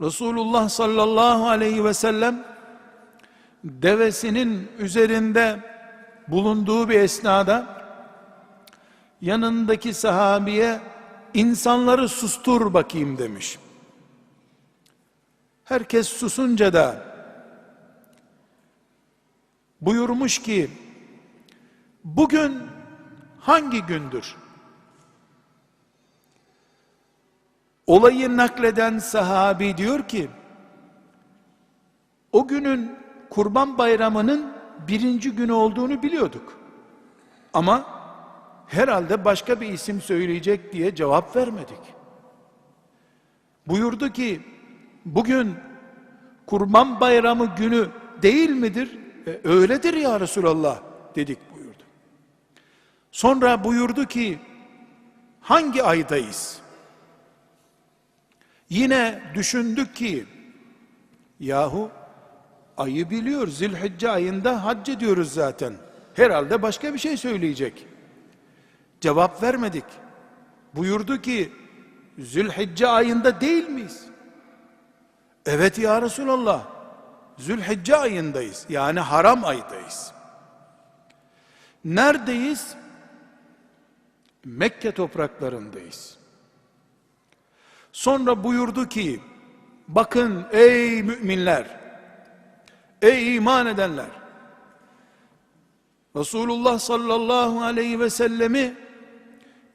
Resulullah sallallahu aleyhi ve sellem devesinin üzerinde bulunduğu bir esnada yanındaki sahabiye insanları sustur bakayım demiş. Herkes susunca da buyurmuş ki bugün hangi gündür? Olayı nakleden sahabi diyor ki o günün kurban bayramının birinci günü olduğunu biliyorduk. Ama herhalde başka bir isim söyleyecek diye cevap vermedik. Buyurdu ki bugün kurban bayramı günü değil midir? E, öyledir ya Resulallah dedik buyurdu. Sonra buyurdu ki hangi aydayız? Yine düşündük ki yahu ayı biliyor zilhicce ayında hac ediyoruz zaten. Herhalde başka bir şey söyleyecek. Cevap vermedik. Buyurdu ki Zülhicce ayında değil miyiz? Evet ya Resulallah. Zülhicce ayındayız. Yani haram aydayız. Neredeyiz? Mekke topraklarındayız. Sonra buyurdu ki, bakın ey müminler, ey iman edenler, Resulullah sallallahu aleyhi ve sellemi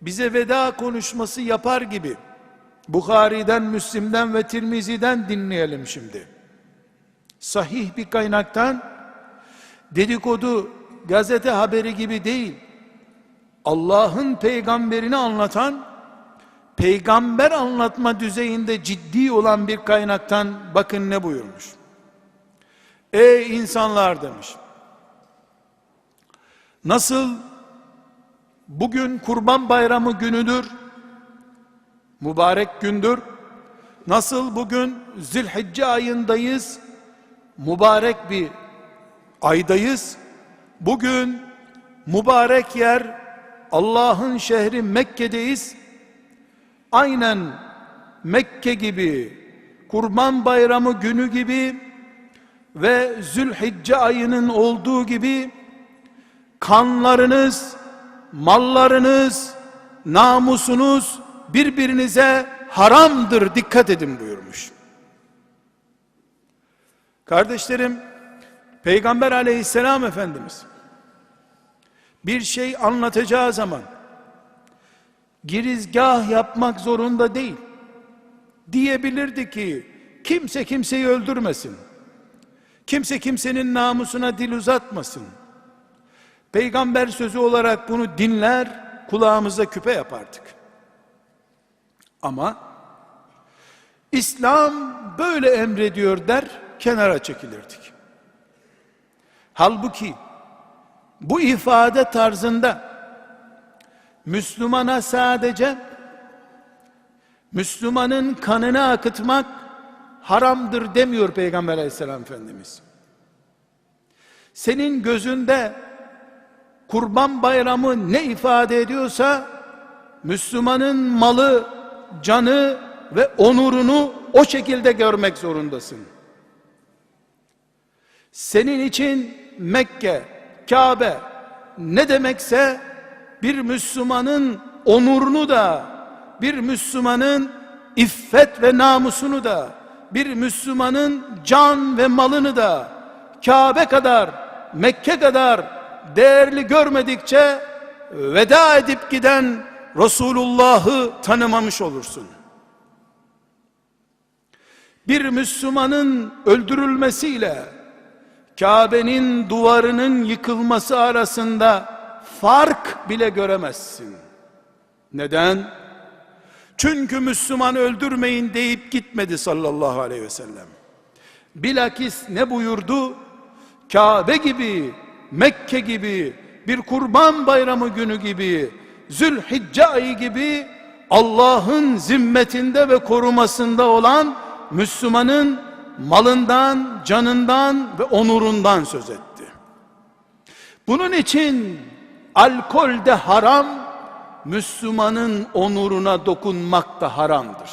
bize veda konuşması yapar gibi Bukhari'den, Müslim'den ve Tirmizi'den dinleyelim şimdi. Sahih bir kaynaktan dedikodu, gazete haberi gibi değil. Allah'ın peygamberini anlatan peygamber anlatma düzeyinde ciddi olan bir kaynaktan bakın ne buyurmuş. Ey insanlar demiş. Nasıl bugün kurban bayramı günüdür, mübarek gündür. Nasıl bugün Zilhicce ayındayız, mübarek bir aydayız. Bugün mübarek yer Allah'ın şehri Mekke'deyiz. Aynen Mekke gibi, Kurban Bayramı günü gibi ve Zülhicce ayının olduğu gibi kanlarınız, mallarınız, namusunuz birbirinize haramdır dikkat edin buyurmuş. Kardeşlerim, Peygamber aleyhisselam Efendimiz bir şey anlatacağı zaman girizgah yapmak zorunda değil. Diyebilirdi ki kimse kimseyi öldürmesin. Kimse kimsenin namusuna dil uzatmasın. Peygamber sözü olarak bunu dinler, kulağımıza küpe yapardık. Ama İslam böyle emrediyor der, kenara çekilirdik. Halbuki bu ifade tarzında Müslümana sadece Müslümanın kanını akıtmak haramdır demiyor Peygamber aleyhisselam Efendimiz. Senin gözünde kurban bayramı ne ifade ediyorsa Müslümanın malı, canı ve onurunu o şekilde görmek zorundasın. Senin için Mekke, Kabe ne demekse bir Müslümanın onurunu da, bir Müslümanın iffet ve namusunu da, bir Müslümanın can ve malını da Kabe kadar, Mekke kadar değerli görmedikçe veda edip giden Resulullah'ı tanımamış olursun. Bir Müslümanın öldürülmesiyle Kabe'nin duvarının yıkılması arasında fark bile göremezsin. Neden? Çünkü Müslüman öldürmeyin deyip gitmedi sallallahu aleyhi ve sellem. Bilakis ne buyurdu? Kabe gibi, Mekke gibi, bir kurban bayramı günü gibi, Zülhicce ayı gibi Allah'ın zimmetinde ve korumasında olan Müslümanın malından, canından ve onurundan söz etti. Bunun için alkol de haram, Müslümanın onuruna dokunmak da haramdır.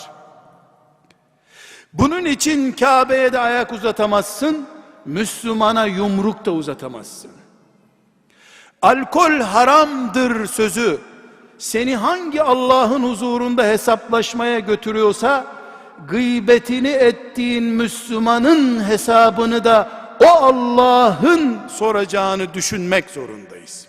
Bunun için Kabe'ye de ayak uzatamazsın, Müslümana yumruk da uzatamazsın. Alkol haramdır sözü seni hangi Allah'ın huzurunda hesaplaşmaya götürüyorsa gıybetini ettiğin Müslümanın hesabını da o Allah'ın soracağını düşünmek zorundayız.